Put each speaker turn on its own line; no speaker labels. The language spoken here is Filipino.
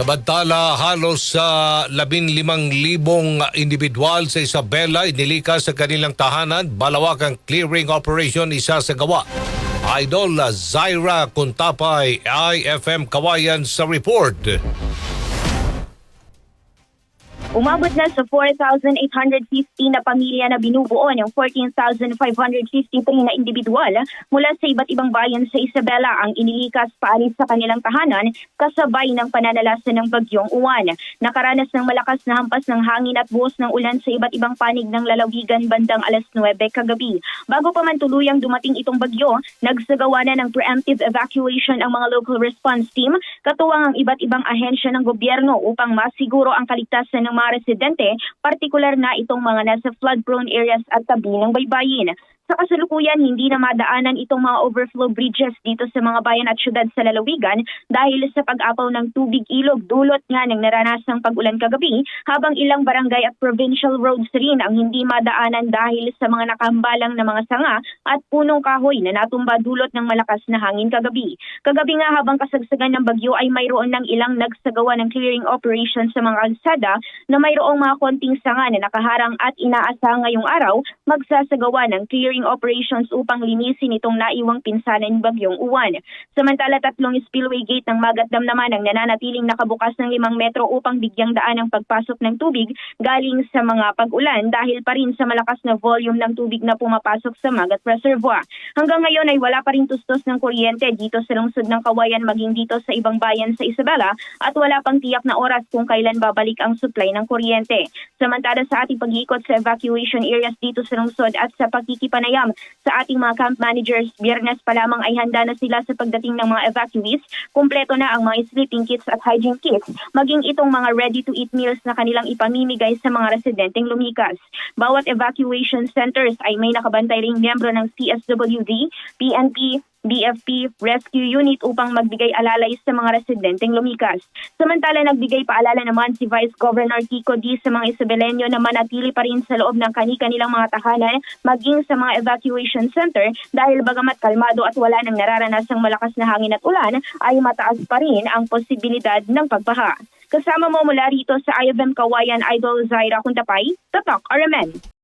Samantala, halos sa 15,000 individual sa Isabela inilikas sa kanilang tahanan, balawakang clearing operation isa sa gawa. Idol Zaira Kuntapay, IFM Kawayan sa report.
Umabot na sa 4,850 na pamilya na binubuo ng 14,553 na individual mula sa iba't ibang bayan sa Isabela ang inilikas paalis sa kanilang tahanan kasabay ng pananalasan ng bagyong uwan. Nakaranas ng malakas na hampas ng hangin at buhos ng ulan sa iba't ibang panig ng lalawigan bandang alas 9 kagabi. Bago pa man tuluyang dumating itong bagyo, nagsagawa na ng preemptive evacuation ang mga local response team katuwang ang iba't ibang ahensya ng gobyerno upang masiguro ang kaligtasan ng mga residente, partikular na itong mga nasa flood-prone areas at tabi ng baybayin. Sa kasalukuyan, hindi na madaanan itong mga overflow bridges dito sa mga bayan at syudad sa lalawigan dahil sa pag-apaw ng tubig ilog dulot nga ng naranasang pag-ulan kagabi habang ilang barangay at provincial roads rin ang hindi madaanan dahil sa mga nakahambalang na mga sanga at punong kahoy na natumba dulot ng malakas na hangin kagabi. Kagabi nga habang kasagsagan ng bagyo ay mayroon ng ilang nagsagawa ng clearing operation sa mga kalsada na mayroong mga konting sanga na nakaharang at inaasa ngayong araw magsasagawa ng clearing operations upang linisin itong naiwang pinsanan ng bagyong uwan. Samantala tatlong spillway gate ng Magatdam naman ang nananatiling nakabukas ng limang metro upang bigyang daan ang pagpasok ng tubig galing sa mga pag-ulan dahil pa rin sa malakas na volume ng tubig na pumapasok sa Magat Reservoir. Hanggang ngayon ay wala pa rin tustos ng kuryente dito sa lungsod ng Kawayan maging dito sa ibang bayan sa Isabela at wala pang tiyak na oras kung kailan babalik ang supply ng kuryente. Samantala sa ating pag-iikot sa evacuation areas dito sa lungsod at sa pagkikipanayam sa ating mga camp managers, biyernes pa lamang ay handa na sila sa pagdating ng mga evacuees. Kumpleto na ang mga sleeping kits at hygiene kits, maging itong mga ready-to-eat meals na kanilang ipamimigay sa mga residenteng lumikas. Bawat evacuation centers ay may nakabantay ring miyembro ng CSWD, PNP, BFP Rescue Unit upang magbigay alalay sa mga residenteng lumikas. Samantala nagbigay paalala naman si Vice Governor Kiko D sa mga Isabelenyo na manatili pa rin sa loob ng kani-kanilang mga tahanan maging sa mga evacuation center dahil bagamat kalmado at wala nang nararanasang malakas na hangin at ulan ay mataas pa rin ang posibilidad ng pagbaha. Kasama mo mula rito sa IFM Kawayan Idol Zaira Kuntapay, Tatak RMN.